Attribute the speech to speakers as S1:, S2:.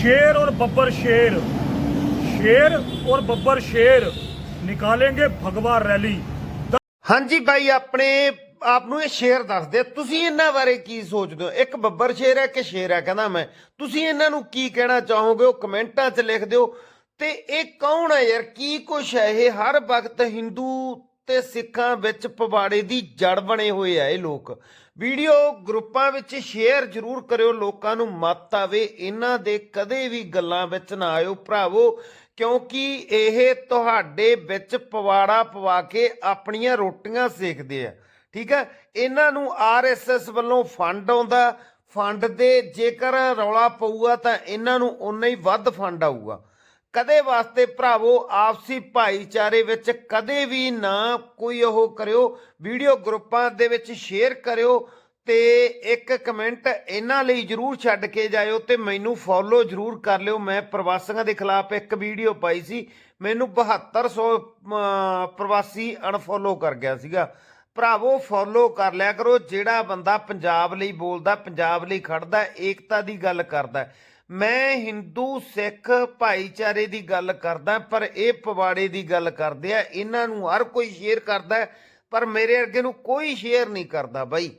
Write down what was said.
S1: शेर और बब्बर शेर शेर और बब्बर शेर निकालेंगे भगवा रैली
S2: ਹਾਂਜੀ ਬਾਈ ਆਪਣੇ ਆਪ ਨੂੰ ਇਹ ਸ਼ੇਰ ਦੱਸਦੇ ਤੁਸੀਂ ਇਹਨਾਂ ਬਾਰੇ ਕੀ ਸੋਚਦੇ ਹੋ ਇੱਕ ਬੱਬਰ ਸ਼ੇਰ ਹੈ ਕਿ ਸ਼ੇਰ ਹੈ ਕਹਿੰਦਾ ਮੈਂ ਤੁਸੀਂ ਇਹਨਾਂ ਨੂੰ ਕੀ ਕਹਿਣਾ ਚਾਹੋਗੇ ਉਹ ਕਮੈਂਟਾਂ 'ਚ ਲਿਖ ਦਿਓ ਤੇ ਇਹ ਕੌਣ ਹੈ ਯਾਰ ਕੀ ਕੁਛ ਹੈ ਇਹ ਹਰ ਵਕਤ ਹਿੰਦੂ ਤੇ ਸਿੱਖਾਂ ਵਿੱਚ ਪਵਾੜੇ ਦੀ ਜੜ ਬਣੇ ਹੋਏ ਆ ਇਹ ਲੋਕ। ਵੀਡੀਓ ਗਰੁੱਪਾਂ ਵਿੱਚ ਸ਼ੇਅਰ ਜ਼ਰੂਰ ਕਰਿਓ, ਲੋਕਾਂ ਨੂੰ ਮਤ ਆਵੇ। ਇਹਨਾਂ ਦੇ ਕਦੇ ਵੀ ਗੱਲਾਂ ਵਿੱਚ ਨਾ ਆਇਓ ਭਰਾਵੋ, ਕਿਉਂਕਿ ਇਹ ਤੁਹਾਡੇ ਵਿੱਚ ਪਵਾੜਾ ਪਵਾ ਕੇ ਆਪਣੀਆਂ ਰੋਟੀਆਂ ਸੇਕਦੇ ਆ। ਠੀਕ ਹੈ ਇਹਨਾਂ ਨੂੰ ਆਰਐਸਐਸ ਵੱਲੋਂ ਫੰਡ ਆਉਂਦਾ। ਫੰਡ ਦੇ ਜੇਕਰ ਰੌਲਾ ਪਊਗਾ ਤਾਂ ਇਹਨਾਂ ਨੂੰ ਉਨਾ ਹੀ ਵੱਧ ਫੰਡ ਆਊਗਾ। ਕਦੇ ਵਾਸਤੇ ਭਰਾਵੋ ਆਪਸੀ ਭਾਈਚਾਰੇ ਵਿੱਚ ਕਦੇ ਵੀ ਨਾ ਕੋਈ ਉਹ ਕਰਿਓ। ਵੀਡੀਓ ਗਰੁੱਪਾਂ ਦੇ ਵਿੱਚ ਸ਼ੇਅਰ ਕਰਿਓ ਤੇ ਇੱਕ ਕਮੈਂਟ ਇਹਨਾਂ ਲਈ ਜਰੂਰ ਛੱਡ ਕੇ ਜਾਇਓ ਤੇ ਮੈਨੂੰ ਫੋਲੋ ਜਰੂਰ ਕਰ ਲਿਓ। ਮੈਂ ਪ੍ਰਵਾਸੀਆਂ ਦੇ ਖਿਲਾਫ ਇੱਕ ਵੀਡੀਓ ਪਾਈ ਸੀ। ਮੈਨੂੰ 7200 ਅਮ, ਪ੍ਰਵਾਸੀ ਅਨਫੋਲੋ ਕਰ ਗਿਆ ਸੀਗਾ। ਭਰਾਵੋ ਫੋਲੋ ਕਰ ਲਿਆ ਕਰੋ। ਜਿਹੜਾ ਬੰਦਾ ਪੰਜਾਬ ਲਈ ਬੋਲਦਾ ਪੰਜਾਬ ਲਈ ਖੜਦਾ ਏਕਤਾ ਦੀ ਗੱਲ ਕਰਦਾ। ਮੈਂ ਹਿੰਦੂ, ਸਿੱਖ ਭਾਈਚਾਰੇ ਦੀ ਗੱਲ ਕਰਦਾ, ਪਰ ਇਹ ਪਵਾੜੇ ਦੀ ਗੱਲ ਕਰਦੇ ਆ, ਇਹਨਾਂ ਨੂੰ ਹਰ ਕੋਈ ਸ਼ੇਅਰ ਕਰਦਾ, ਪਰ ਮੇਰੇ ਅੱਗੇ ਨੂੰ ਕੋਈ ਸ਼ੇਅਰ ਨਹੀਂ ਕਰਦਾ ਬਾਈ।